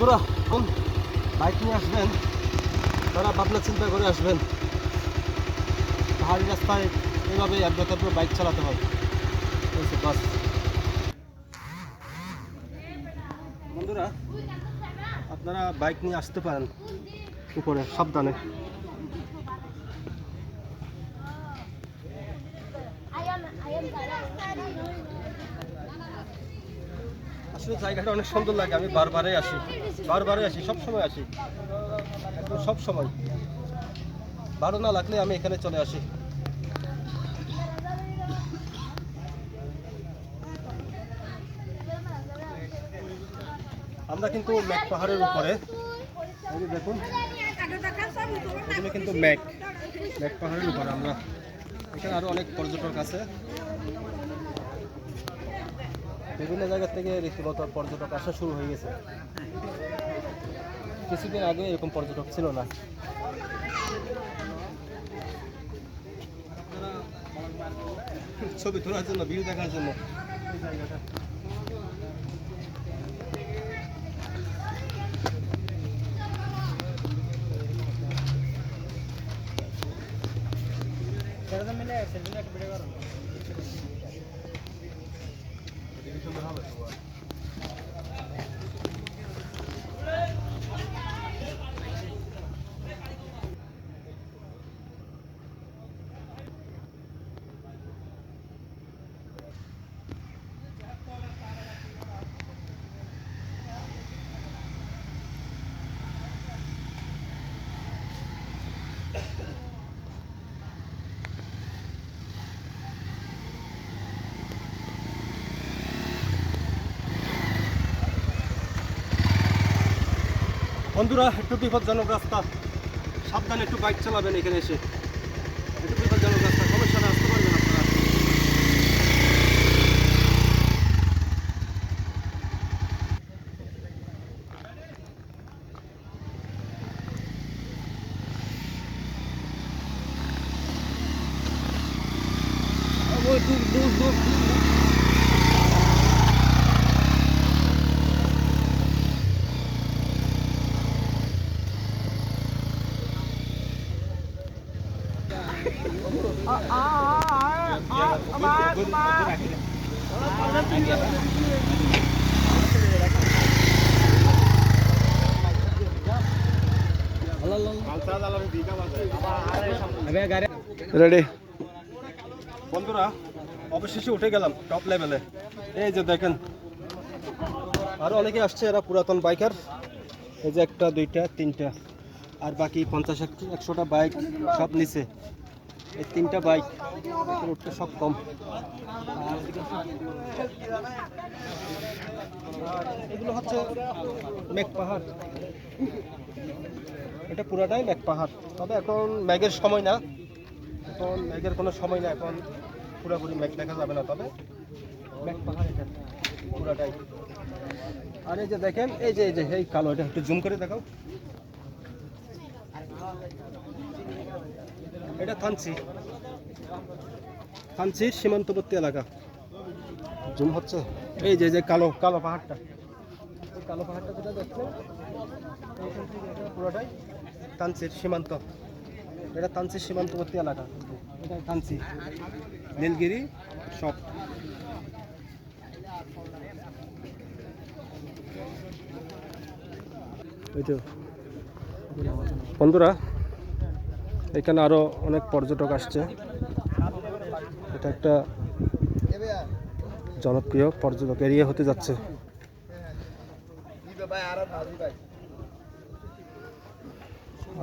বন্ধুরা বাইক নিয়ে আসবেন। তারা ভাবনা চিন্তা করে আসবেন। পাহাড়ি রাস্তায় এইভাবে একবার বাইক চালাতে এই বাস। বন্ধুরা, আপনারা বাইক নিয়ে আসতে পারেন উপরে, সাবধানে। আসলে জায়গাটা অনেক সুন্দর লাগে, আমি বারবারই আসি বারবারই আসি সব সময় আসি। একদম সব সময় ভালো না লাগলে আমি এখানে চলে আসি। আমরা কিন্তু ম্যাক পাহাড়ের উপরে। দেখুন, এগুলো কিন্তু ম্যাক। ম্যাক পাহাড়ের উপরে আমরা। এখানে আরও অনেক পর্যটক আছে। বিভিন্ন জায়গা থেকে রীতিমতো পর্যটক আসা শুরু হয়ে গেছে। কিছুদিন আগে এরকম পর্যটক ছিল না। ছবি তোলার জন্য ভিউ দেখার জন্য এই জায়গাটা বন্ধুরা একটু বিপজ্জনক রাস্তা। সাবধানে একটু বাইক চালাবেন এখানে এসে একটু বিপজ্জনক রাস্তা সমস্যা আসতে পারবেন আপনারা ওই দূর দূর দূর রেডি বন্ধুরা, অবশেষে উঠে গেলাম টপ লেভেলে এই যে দেখেন, আরও অনেকে আসছে, এরা পুরাতন বাইকার এই যে একটা, দুইটা, তিনটা, আর বাকি পঞ্চাশ একশোটা বাইক সব নিচে এই তিনটা বাইক উঠতে সক্ষম এগুলো হচ্ছে মেঘ পাহাড়। এটা পুরাটাই মেঘ পাহাড়। তবে এখন মেঘের সময় না। এখন মেঘের কোনো সময় না। এখন পুরোপুরি মেঘ দেখা যাবে না। তবে মেঘ পাহাড় এটা পুরাটাই। আর এই যে দেখেন, এই যে এই যে, এই কালো, এটা একটু জুম করে দেখাও। এটা থানচি। থানচির সীমান্তবর্তী এলাকা। জুম হচ্ছে? এই যে যে কালো কালো পাহাড়টা। কালো পাহাড়টা যেটা দেখছেন পুরোটাই সীমান্ত। এটা তানচির সীমান্তবর্তী এলাকা। এটা তানচি নীলগিরি সব বন্ধুরা এখানে আরও অনেক পর্যটক আসছে। এটা একটা জনপ্রিয় পর্যটক এরিয়া হতে যাচ্ছে।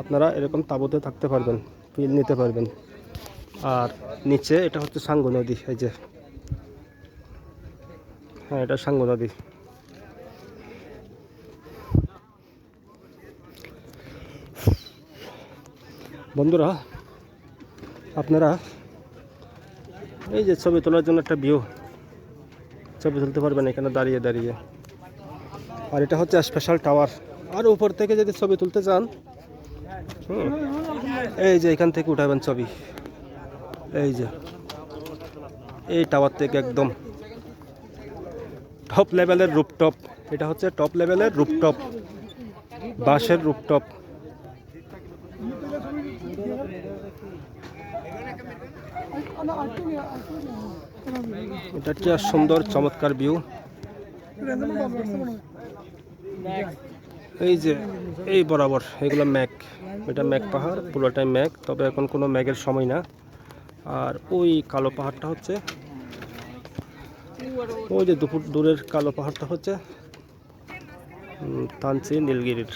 আপনারা এরকম তাঁবুতে থাকতে পারবেন, ফিল নিতে পারবেন। আর নিচে এটা হচ্ছে সাঙ্গু নদী, এই যে। হ্যাঁ এটা সাঙ্গু নদী। বন্ধুরা, আপনারা এই যে ছবি তোলার জন্য একটা ভিউ ছবি তুলতে পারবেন এখানে দাঁড়িয়ে দাঁড়িয়ে। আর এটা হচ্ছে স্পেশাল টাওয়ার আর উপর থেকে যদি ছবি তুলতে চান এই যে এখান থেকে উঠাবেন ছবি। এই যে, এই টাওয়ার থেকে একদম টপ লেভেলের রুপটপ এটা হচ্ছে টপ লেভেলের রুপটপ বাঁশের রুপটপ এটা একটা সুন্দর, চমৎকার ভিউ এই যে, এই বরাবর, এগুলো ম্যাক। এটা ম্যাক পাহাড় পুরোটাই ম্যাক, তবে এখন কোনো ম্যাগের সময় না। আর ওই কালো পাহাড়টা হচ্ছে, ওই যে দুপুর, দূরের কালো পাহাড়টা হচ্ছে তানচি নীলগিরির।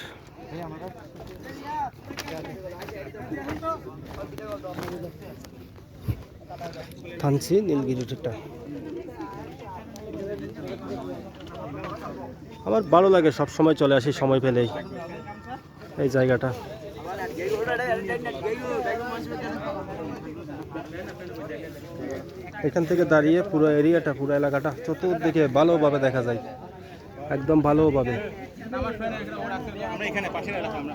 থানচি নীলগিরির এটা আমার ভালো লাগে সব সময় চলে আসি, সময় পেলেই। এই জায়গাটা। এখান থেকে দাঁড়িয়ে পুরো এরিয়াটা, পুরো এলাকাটা, চতুর্দিকে ভালোভাবে দেখা যায়। একদম ভালোভাবে। আমরা এখানে পাশে রাখা আমরা।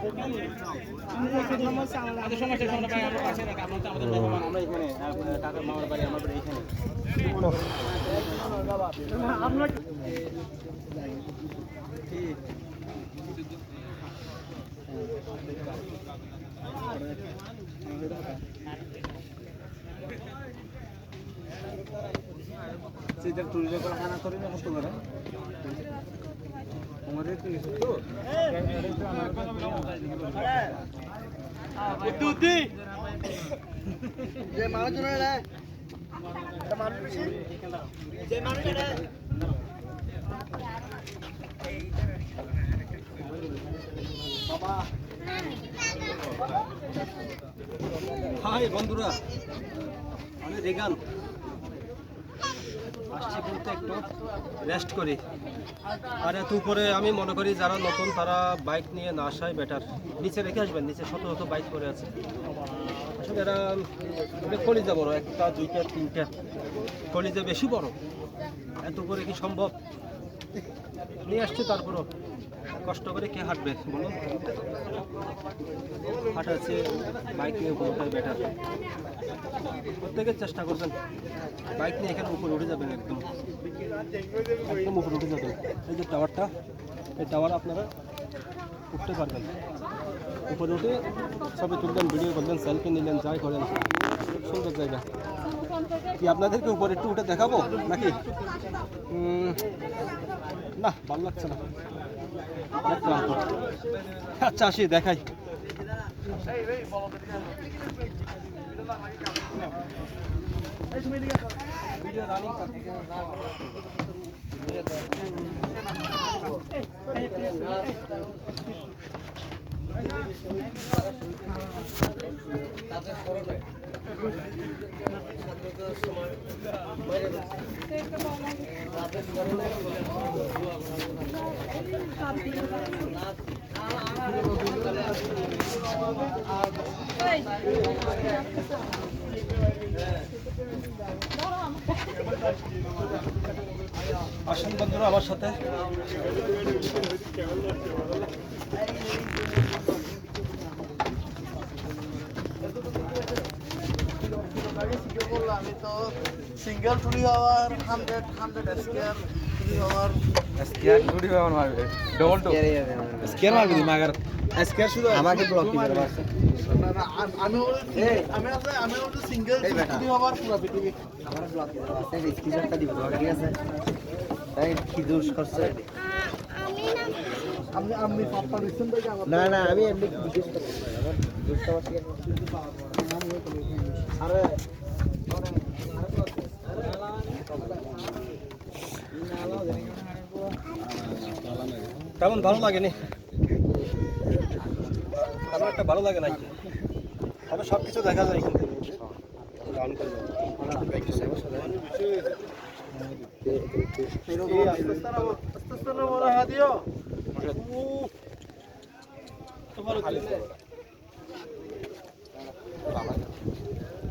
আমাদের সমস্যা আমরা ভাই আমরা পাশে রাখা আমরা আমাদের মেহমান আমরা এখানে কাকার মামার বাড়ি আমার বাড়ি এখানে সেটা টুরিজম করে খানা করি না কত করে? আমাদের তো? উদ্দি যে মানুষ রে মানুষ যে মানুষ রে হাই বন্ধুরা অনেক রেগান আসছি বলতে একটু রেস্ট করি। আর এত উপরে আমি মনে করি যারা নতুন তারা বাইক নিয়ে না আসায় বেটার নিচে রেখে আসবেন, নিচে শত শত বাইক করে আছে। আসলে এরা কলিজা বড়, একটা, দুইটা, তিনটা। কলিজা বেশি বড়। এত করে কি সম্ভব? নিয়ে আসছি, তারপরও কষ্ট করে কে হাঁটবে, বলুন। হাঁটাচ্ছে বাইক নিয়ে উপরে বেটার। প্রত্যেকের চেষ্টা করবেন বাইক নিয়ে এখানে উপরে উঠে যাবেন একদম। একদম উপরে উঠে যাবেন। এই যে টাওয়ারটা এই টাওয়ার আপনারা উঠতে পারবেন। উপরে উঠে ছবি তুলবেন, ভিডিও করবেন সেলফি নিলেন, যাই করেন। সুন্দর জায়গা। কি আপনাদেরকে উপরে একটু উঠে দেখাবো নাকি? না, ভালো লাগছে না। আচ্ছা আসি, দেখাই। আসুন বন্ধুরা আমার সাথে। আমি তো সিঙ্গেল টুরি হওয়ার হান্ড্রেড হান্ড্রেড স্কোয়ার টুরি হওয়ার স্কেয়ার টুরি বাবা মারবে। ডবল টু স্কেয়ার মারবে দিমা আগার স্কেয়ার শুধু আমাকে ব্লক দিবে। আমি আমি আছে আমি হলো সিঙ্গেল টুরি হওয়ার পুরো পৃথিবী আমার ব্লক দিব। ঠিক আছে। তাই কি দোষ করছে? না না আমি এমনি জিজ্ঞেস করছি। আরে তেমন ভালো লাগেনি? তেমন একটা ভালো লাগে নাই। তবে সব কিছু দেখা যায় দিও। তোমার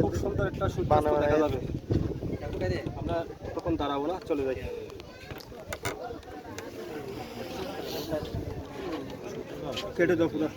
খুব সুন্দর একটা দেখা যাবে আমরা তখন দাঁড়াবো চলে যাই কেটে দাও পুরো।